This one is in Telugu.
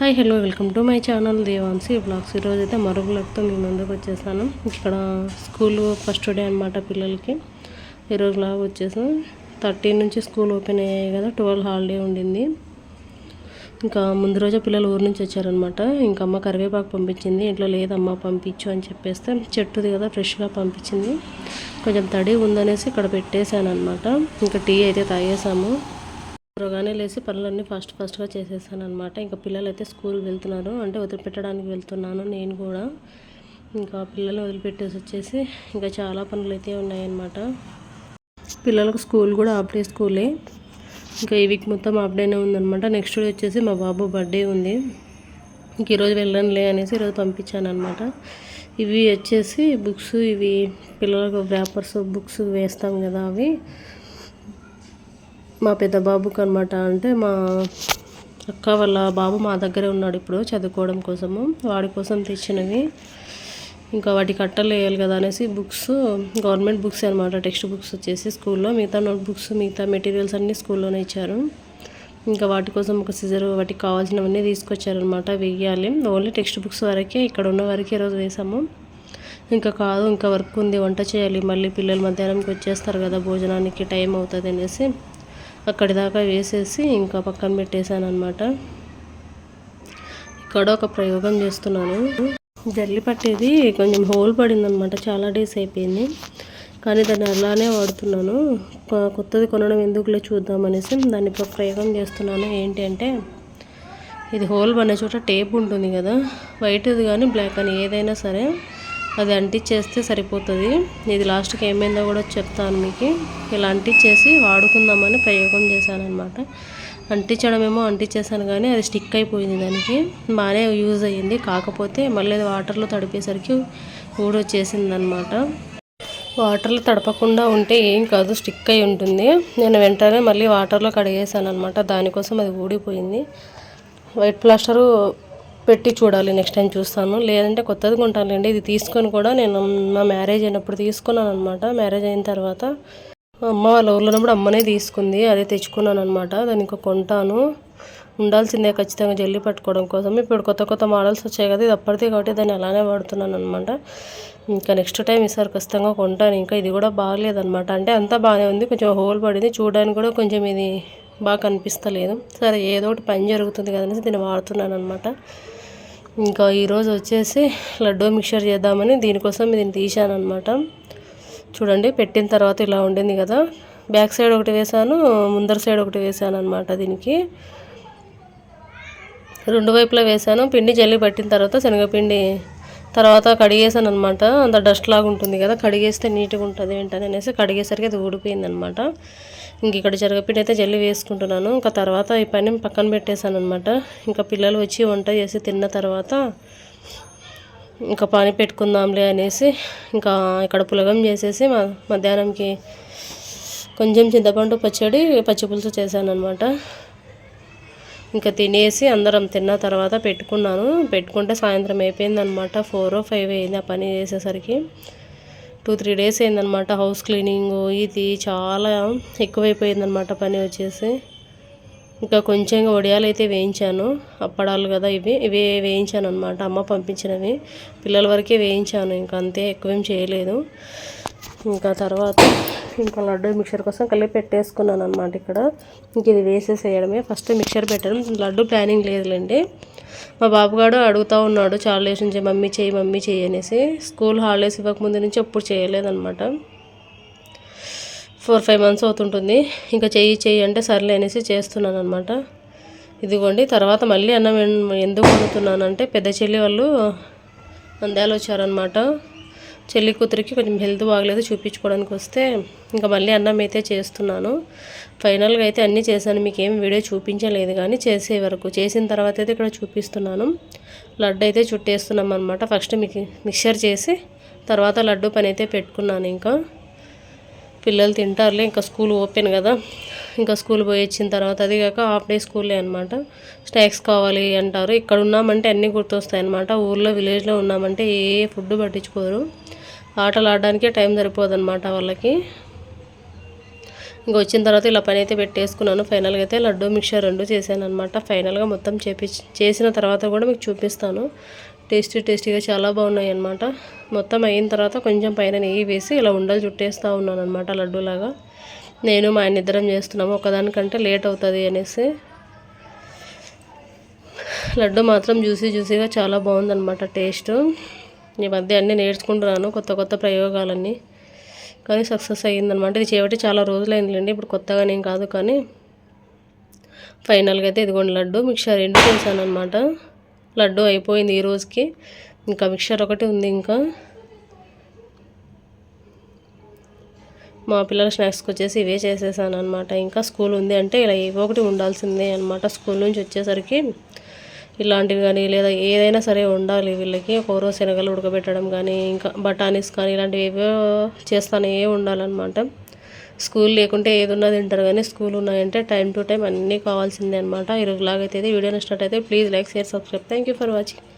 Hi hello welcome to my channel Devanshi vlogs. ఈరోజు అయితే మరో బ్లాగ్తో మీ ముందుకు వచ్చేసాను. ఇక్కడ స్కూల్ ఫస్ట్ డే అనమాట పిల్లలకి. ఈరోజు బ్లాగ్ వచ్చేసాం. థర్టీన్ నుంచి స్కూల్ ఓపెన్ అయ్యాయి కదా ట్వెల్వ్ హాలిడే ఉండింది. ఇంకా ముందు రోజే పిల్లలు ఊరు నుంచి వచ్చారనమాట ఇంకా అమ్మ కరివేపాకు పంపించింది. ఇంట్లో లేదమ్మ పంపించు అని చెప్పేస్తే చెట్టుది కదా ఫ్రెష్గా పంపించింది. కొంచెం తడి ఉందనేసి ఇక్కడ పెట్టేశాను అనమాట ఇంకా టీ అయితే తాగేసాము. త్వరగానే లేచి పనులన్నీ ఫాస్ట్ ఫాస్ట్గా చేసేసాను అనమాట ఇంకా పిల్లలు అయితే స్కూల్ వెళ్తున్నారు. అంటే వదిలిపెట్టడానికి వెళ్తున్నాను నేను కూడా. ఇంకా పిల్లల్ని వదిలిపెట్టేసి వచ్చేసి ఇంకా చాలా పనులు అయితే ఉన్నాయన్నమాట. పిల్లలకు స్కూల్ కూడా హాఫ్ డే స్కూలే. ఇంకా ఈ వీక్ మొత్తం హాఫ్ డేనే ఉందనమాట నెక్స్ట్ డే వచ్చేసి మా బాబు బర్త్డే ఉంది. ఇంక ఈరోజు వెళ్ళనులే అనేసి ఈరోజు పంపించాను అనమాట ఇవి వచ్చేసి బుక్స్ ఇవి పిల్లలకు వ్యాపర్స్ బుక్స్ వేస్తాం కదా అవి. మా పెద్ద బాబుకి అనమాట అంటే మా అక్క వాళ్ళ బాబు మా దగ్గరే ఉన్నాడు ఇప్పుడు చదువుకోవడం కోసము. వాడి కోసం తెచ్చినవి. ఇంకా వాటి కట్టలు వేయాలి కదా అనేసి బుక్స్ గవర్నమెంట్ బుక్స్ అనమాట టెక్స్ట్ బుక్స్ వచ్చేసి స్కూల్లో. మిగతా నోట్ బుక్స్ మిగతా మెటీరియల్స్ అన్నీ స్కూల్లోనే ఇచ్చారు. ఇంకా వాటి కోసం ఒక సిజర్ వాటికి కావాల్సినవన్నీ తీసుకొచ్చారనమాట వెయ్యాలి. ఓన్లీ టెక్స్ట్ బుక్స్ వరకే ఇక్కడ ఉన్న వరకే ఈరోజు వేసాము. ఇంకా కాదు ఇంకా వర్క్ ఉంది వంట చేయాలి. మళ్ళీ పిల్లలు మధ్యాహ్నంకి వచ్చేస్తారు కదా భోజనానికి టైం అవుతుంది అనేసి. అక్కడి దాకా వేసేసి ఇంకా పక్కన పెట్టేశాను అనమాట ఇక్కడ ఒక ప్రయోగం చేస్తున్నాను. జల్లి పట్టేది కొంచెం హోల్ పడిందనమాట చాలా డేస్ అయిపోయింది. కానీ దాన్ని అలానే వాడుతున్నాను. కొత్తది కొనడం ఎందుకులే చూద్దామనేసి దాన్ని ఇప్పుడు ప్రయోగం చేస్తున్నాను. ఏంటి అంటే ఇది హోల్ పడిన చోట టేప్ ఉంటుంది కదా వైట్ది కానీ బ్లాక్ అని ఏదైనా సరే అది అంటించేస్తే సరిపోతుంది. ఇది లాస్ట్కి ఏమైందో కూడా చెప్తాను మీకు. ఇలా అంటించేసి వాడుకుందామని ప్రయోగం చేశాను అనమాట అంటించడమేమో అంటించేసాను కానీ అది స్టిక్ అయిపోయింది దానికి. బాగానే యూజ్ అయ్యింది. కాకపోతే మళ్ళీ అది వాటర్లో తడిపేసరికి ఊడొచ్చేసింది అనమాట వాటర్లో తడపకుండా ఉంటే ఏం కాదు స్టిక్ అయి ఉంటుంది. నేను వెంటనే మళ్ళీ వాటర్లో కడిగేసాను అనమాట దానికోసం అది ఊడిపోయింది. వైట్ ప్లాస్టరు పెట్టి చూడాలి నెక్స్ట్ టైం చూస్తాను. లేదంటే కొత్తది కొంటానులేండి ఇది తీసుకొని కూడా నేను మా మ్యారేజ్ అయినప్పుడు తీసుకున్నాను అనమాట మ్యారేజ్ అయిన తర్వాత అమ్మ వాళ్ళ ఊర్లో ఉన్నప్పుడు అమ్మనే తీసుకుంది అదే తెచ్చుకున్నాను అనమాట దాన్ని ఇంకా కొంటాను. ఉండాల్సిందే ఖచ్చితంగా జల్లి పట్టుకోవడం కోసం. ఇప్పుడు కొత్త కొత్త మోడల్స్ వచ్చాయి కదా ఇది అప్పటిదే కాబట్టి దాన్ని అలానే వాడుతున్నాను అనమాట ఇంకా నెక్స్ట్ టైం ఈసారి ఖచ్చితంగా కొంటాను. ఇంకా ఇది కూడా బాగలేదనమాట అంటే అంతా బాగానే ఉంది కొంచెం హోల్ పడింది. చూడడానికి కూడా కొంచెం ఇది బాగా కనిపిస్తలేదు. సరే ఏదో ఒకటి పని జరుగుతుంది కదనేసి దీన్ని వాడుతున్నాను అనమాట ఇంకా ఈరోజు వచ్చేసి లడ్డూ మిక్చర్ చేద్దామని దీనికోసం దీన్ని తీశాను అనమాట చూడండి పెట్టిన తర్వాత ఇలా ఉండింది కదా. బ్యాక్ సైడ్ ఒకటి వేసాను ముందర సైడ్ ఒకటి వేసాను అనమాట దీనికి. రెండు వైపులా వేసాను పిండి జల్లి పట్టిన తర్వాత శనగపిండి తర్వాత కడిగేసాను అనమాట అంత డస్ట్ లాగా ఉంటుంది కదా కడిగేస్తే నీట్గా ఉంటుంది ఏంటని అనేసి కడిగేసరికి అది ఊడిపోయింది అనమాట ఇంక ఇక్కడ జరగపిండి అయితే జల్లి వేసుకుంటున్నాను. ఇంకా తర్వాత ఈ పని పక్కన పెట్టేశాను అనమాట ఇంకా పిల్లలు వచ్చి వంట చేసి తిన్న తర్వాత ఇంకా పని పెట్టుకుందాంలే అనేసి ఇంకా ఇక్కడ పులగం చేసేసి మధ్యాహ్నంకి కొంచెం చింతపండు పచ్చడి పచ్చిపులుసు చేశాను అనమాట ఇంకా తినేసి అందరం తిన్న తర్వాత పెట్టుకున్నాను. పెట్టుకుంటే సాయంత్రం అయిపోయింది అనమాట ఫోర్ ఫైవ్ అయింది ఆ పని చేసేసరికి. టూ త్రీ డేస్ అయిందనమాట హౌస్ క్లీనింగ్ ఇది చాలా ఎక్కువైపోయిందనమాట పని వచ్చేసి. ఇంకా కొంచెం వడియాలు అయితే వేయించాను అప్పడాలు కదా ఇవి ఇవి వేయించాను అనమాట అమ్మ పంపించినవి. పిల్లల వరకే వేయించాను ఇంకా అంతే ఎక్కువేం చేయలేదు. ఇంకా తర్వాత ఇంకా లడ్డు మిక్సర్ కోసం కలిపి పెట్టేసుకున్నాను అనమాట ఇక్కడ. ఇంక ఇది వేసేసేయడమే ఫస్ట్ మిక్సర్ పెట్టడం లడ్డు ప్లానింగ్ లేదులేండి. మా బాబుగాడు అడుగుతూ ఉన్నాడు చాలా డేస్ నుంచి మమ్మీ చేయి మమ్మీ చేయి అనేసి. స్కూల్ హాలిడేస్ ఇవ్వకముందు నుంచి ఎప్పుడు చేయలేదనమాట ఫోర్ ఫైవ్ మంత్స్ అవుతుంటుంది. ఇంకా చెయ్యి చెయ్యి అంటే సర్లే అనేసి చేస్తున్నాను అనమాట ఇదిగోండి తర్వాత మళ్ళీ అన్నం ఎందుకు వండుతున్నానంటే పెద్ద చెల్లి వాళ్ళు అందాలు వచ్చారనమాట చెల్లి కూతురికి కొంచెం హెల్త్ బాగలేదు చూపించుకోవడానికి వస్తే ఇంకా మళ్ళీ అన్నం అయితే చేస్తున్నాను. ఫైనల్గా అయితే అన్నీ చేశాను. మీకు ఏం వీడియో చూపించలేదు కానీ చేసే వరకు. చేసిన తర్వాత అయితే ఇక్కడ చూపిస్తున్నాను. లడ్డు అయితే చుట్టేస్తున్నాం అనమాట ఫస్ట్ మీకు మిక్చర్ చేసి తర్వాత లడ్డు పని అయితే పెట్టుకున్నాను ఇంకా. పిల్లలు తింటారులే ఇంకా స్కూల్ ఓపెన్ కదా. ఇంకా స్కూల్ పోయి వచ్చిన తర్వాత అది కాక హాఫ్ డే స్కూలే అనమాట స్నాక్స్ కావాలి అంటారు. ఇక్కడ ఉన్నామంటే అన్నీ గుర్తొస్తాయి అనమాట ఊర్లో విలేజ్లో ఉన్నామంటే ఏ ఫుడ్ పట్టించుకోరు. ఆటలు ఆడడానికే టైం సరిపోదన్నమాట వాళ్ళకి. ఇంకా వచ్చిన తర్వాత ఇలా పని అయితే పెట్టేసుకున్నాను. ఫైనల్గా అయితే లడ్డు మిక్చర్ రెండు చేశాను అనమాట ఫైనల్గా మొత్తం చేపి చేసిన తర్వాత కూడా మీకు చూపిస్తాను. టేస్టీ టేస్టీగా చాలా బాగున్నాయి అనమాట మొత్తం అయిన తర్వాత కొంచెం పైన నెయ్యి వేసి ఇలా ఉండలు చుట్టేస్తూ ఉన్నాను అనమాట లడ్డూలాగా. నేను మా ఆయన ఇద్దరం చేస్తున్నాము. ఒకదానికంటే లేట్ అవుతుంది అనేసి. లడ్డు మాత్రం జ్యూసీ జ్యూసీగా చాలా బాగుందన్నమాట టేస్ట్. ఈ మధ్య అన్నీ నేర్చుకుంటున్నాను కొత్త కొత్త ప్రయోగాలన్నీ. కానీ సక్సెస్ అయ్యిందనమాట. ఇది చేయబట్టి చాలా రోజులైందిలేండి. ఇప్పుడు కొత్తగా నేను కాదు కానీ ఫైనల్గా అయితే ఇదిగోండి లడ్డు మిక్చర్ ఎండు చేశాను అనమాట లడ్డు అయిపోయింది ఈ రోజుకి. ఇంకా మిక్చర్ ఒకటి ఉంది ఇంకా. మా పిల్లల స్నాక్స్కి వచ్చేసి ఇవే చేసేసాను అనమాట ఇంకా స్కూల్ ఉంది అంటే ఇలా ఏవో ఒకటి ఉండాల్సిందే అనమాట. స్కూల్ నుంచి వచ్చేసరికి ఇలాంటివి కానీ లేదా ఏదైనా సరే ఉండాలి వీళ్ళకి. ఒకరోజు శనగలు ఉడకబెట్టడం కానీ ఇంకా బఠానీస్ కానీ ఇలాంటివి ఏవో చేస్తానే ఉండాలన్నమాట. స్కూల్ లేకుంటే ఏది తింటారు కానీ స్కూల్ ఉన్నాయంటే టైం టు టైం అన్నీ కావాల్సిందే అనమాట ఈరోజు లాగైతే వీడియో నచ్చినట్టయితే please like share subscribe. Thank you for watching